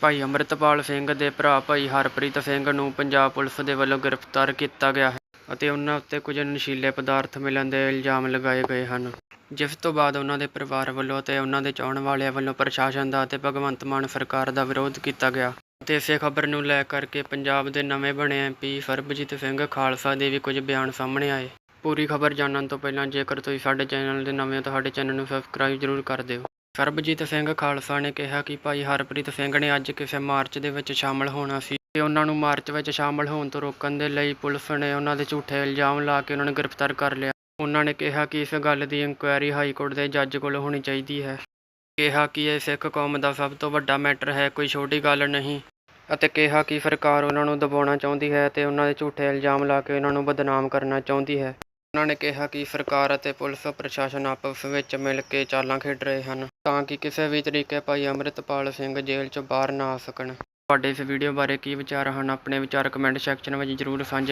ਭਾਈ ਅੰਮ੍ਰਿਤਪਾਲ ਸਿੰਘ ਦੇ ਭਰਾ ਭਾਈ ਹਰਪ੍ਰੀਤ ਸਿੰਘ ਨੂੰ ਪੰਜਾਬ ਪੁਲਿਸ ਦੇ ਵੱਲੋਂ ਗ੍ਰਿਫਤਾਰ ਕੀਤਾ ਗਿਆ ਹੈ ਅਤੇ ਉਹਨਾਂ ਉੱਤੇ ਕੁਝ ਨਸ਼ੀਲੇ ਪਦਾਰਥ ਮਿਲਣ ਦੇ ਇਲਜ਼ਾਮ ਲਗਾਏ ਗਏ ਹਨ। ਜਿਸ ਤੋਂ ਬਾਅਦ ਉਹਨਾਂ ਦੇ ਪਰਿਵਾਰ ਵੱਲੋਂ ਅਤੇ ਉਹਨਾਂ ਦੇ ਚਾਹਣ ਵਾਲਿਆਂ ਵੱਲੋਂ ਪ੍ਰਸ਼ਾਸਨ ਦਾ ਅਤੇ ਭਗਵੰਤ ਮਾਨ ਸਰਕਾਰ ਦਾ ਵਿਰੋਧ ਕੀਤਾ ਗਿਆ। ਅਤੇ ਇਸੇ ਖਬਰ ਨੂੰ ਲੈ ਕਰਕੇ ਪੰਜਾਬ ਦੇ ਨਵੇਂ ਬਣੇ ਐਮਪੀ ਸਰਬਜੀਤ ਸਿੰਘ ਖਾਲਸਾ ਦੇ ਵੀ ਕੁਝ ਬਿਆਨ ਸਾਹਮਣੇ ਆਏ। ਪੂਰੀ ਖਬਰ ਜਾਣਨ ਤੋਂ ਪਹਿਲਾਂ ਜੇਕਰ ਤੁਸੀਂ ਸਾਡੇ ਚੈਨਲ ਦੇ ਨਵੇਂ ਹੋ ਤਾਂ ਸਾਡੇ ਚੈਨਲ ਨੂੰ ਸਬਸਕ੍ਰਾਈਬ ਜ਼ਰੂਰ ਕਰ ਦਿਓ। ਸਰਬਜੀਤ ਸਿੰਘ ਖਾਲਸਾ ਨੇ ਕਿਹਾ ਕਿ ਭਾਈ ਹਰਪ੍ਰੀਤ ਸਿੰਘ ਨੇ ਅੱਜ ਕਿਸੇ ਮਾਰਚ ਦੇ ਵਿੱਚ ਸ਼ਾਮਲ ਹੋਣਾ ਸੀ ਤੇ ਉਹਨਾਂ ਨੂੰ ਮਾਰਚ ਵਿੱਚ ਸ਼ਾਮਲ ਹੋਣ ਤੋਂ ਰੋਕਣ ਦੇ ਲਈ ਪੁਲਿਸ ਨੇ ਉਹਨਾਂ ਦੇ ਝੂਠੇ ਇਲਜ਼ਾਮ ਲਾ ਕੇ ਉਹਨਾਂ ਨੂੰ ਗ੍ਰਿਫਤਾਰ ਕਰ ਲਿਆ। ਉਹਨਾਂ ਨੇ ਕਿਹਾ ਕਿ ਇਸ ਗੱਲ ਦੀ ਇਨਕੁਆਇਰੀ ਹਾਈ ਕੋਰਟ ਦੇ ਜੱਜ ਕੋਲ ਹੋਣੀ ਚਾਹੀਦੀ ਹੈ। ਕਿਹਾ ਕਿ ਇਹ ਸਿੱਖ ਕੌਮ ਦਾ ਸਭ ਤੋਂ ਵੱਡਾ ਮੈਟਰ ਹੈ, ਕੋਈ ਛੋਟੀ ਗੱਲ ਨਹੀਂ। ਅਤੇ ਕਿਹਾ ਕਿ ਸਰਕਾਰ ਉਹਨਾਂ ਨੂੰ ਦਬਾਉਣਾ ਚਾਹੁੰਦੀ ਹੈ ਤੇ ਉਹਨਾਂ ਦੇ ਝੂਠੇ ਇਲਜ਼ਾਮ ਲਾ ਕੇ ਉਹਨਾਂ ਨੂੰ ਬਦਨਾਮ ਕਰਨਾ ਚਾਹੁੰਦੀ ਹੈ। ਉਹਨਾਂ ਨੇ ਕਿਹਾ ਕਿ ਸਰਕਾਰ ਅਤੇ ਪੁਲਿਸ ਪ੍ਰਸ਼ਾਸਨ ਆਪਸ ਵਿੱਚ ਮਿਲ ਕੇ ਚਾਲਾਂ ਖੇਡ ਰਹੇ ਹਨ ਤਾਂ ਕਿ ਕਿਸੇ ਵੀ ਤਰੀਕੇ ਭਾਈ ਅੰਮ੍ਰਿਤਪਾਲ ਸਿੰਘ ਜੇਲ੍ਹ ਚੋਂ ਬਾਹਰ ਨਾ ਆ ਸਕਣ। ਤੁਹਾਡੇ ਇਸ ਵੀਡੀਓ ਬਾਰੇ ਕੀ ਵਿਚਾਰ ਹਨ? ਆਪਣੇ ਵਿਚਾਰ ਕਮੈਂਟ ਸੈਕਸ਼ਨ ਵਿੱਚ ਜ਼ਰੂਰ ਸਾਂਝੇ